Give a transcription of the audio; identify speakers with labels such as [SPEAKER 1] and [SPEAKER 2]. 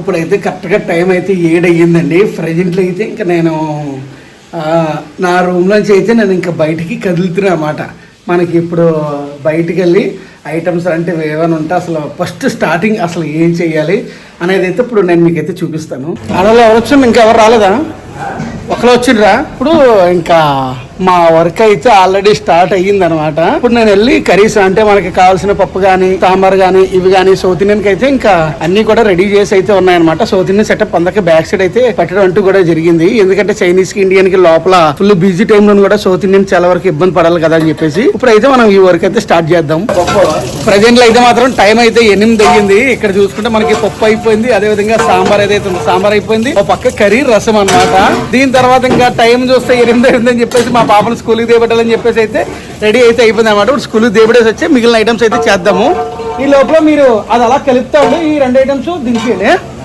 [SPEAKER 1] ఇప్పుడైతే కరెక్ట్గా టైం అయితే ఏడయ్యిందండి. ప్రజెంట్లో అయితే ఇంకా నేను నా రూమ్లోంచి అయితే నేను ఇంకా బయటికి కదులుతున్నా అన్నమాట. మనకి ఇప్పుడు బయటికి వెళ్ళి ఐటమ్స్ అంటే ఏమైనా ఉంటే అసలు ఫస్ట్ స్టార్టింగ్ అసలు ఏం చేయాలి అనేది అయితే ఇప్పుడు నేను మీకైతే చూపిస్తాను. అడలో ఎవరు వచ్చిండ్రు? ఇంకా ఎవరు రాలేదా? ఒకరు వచ్చిండ్రా? ఇప్పుడు ఇంకా మా వర్క్ అయితే ఆల్రెడీ స్టార్ట్ అయ్యింది అనమాట ఇప్పుడు నేను వెళ్ళి కర్రీస్ అంటే మనకి కావాల్సిన పప్పు గానీ సాంబార్ గానీ ఇవి గానీ సౌత్ ఇండియన్కి అయితే ఇంకా అన్ని కూడా రెడీ చేసి అయితే ఉన్నాయన్నమాట. సౌత్ ఇండియన్ సెటప్ అందరికి బ్యాక్ సైడ్ అయితే పెట్టడం అంటూ కూడా జరిగింది. ఎందుకంటే చైనీస్కి ఇండియన్కి లోపల ఫుల్ బిజీ టైం లో కూడా సౌత్ ఇండియన్ చాలా వరకు ఇబ్బంది పడాలి కదా అని చెప్పేసి ఇప్పుడు అయితే మనం ఈ వర్క్ అయితే స్టార్ట్ చేద్దాం. ప్రజెంట్లో అయితే మాత్రం టైం అయితే ఎనిమిది అయ్యింది. ఇక్కడ చూసుకుంటే మనకి పప్పు అయిపోయింది. అదే విధంగా సాంబార్ ఏదైతే సాంబార్ అయిపోయింది. ఒక పక్క కర్రీ రసం అన్నమాట. దీని తర్వాత ఇంకా టైం చూస్తే ఎనిమిది అయింది అని చెప్పేసి మా పాపను స్కూల్కి దేబెట్టాలని చెప్పేసి అయితే రెడీ అయితే అయిపోయింది అనమాట ఇప్పుడు స్కూల్కి దేబడేసి వచ్చి మిగిలిన ఐటమ్స్ అయితే చేద్దాము. ఈ లోపల మీరు అది అలా కలుపుతా ఉండి. ఈ రెండు ఐటమ్స్ దించేయండి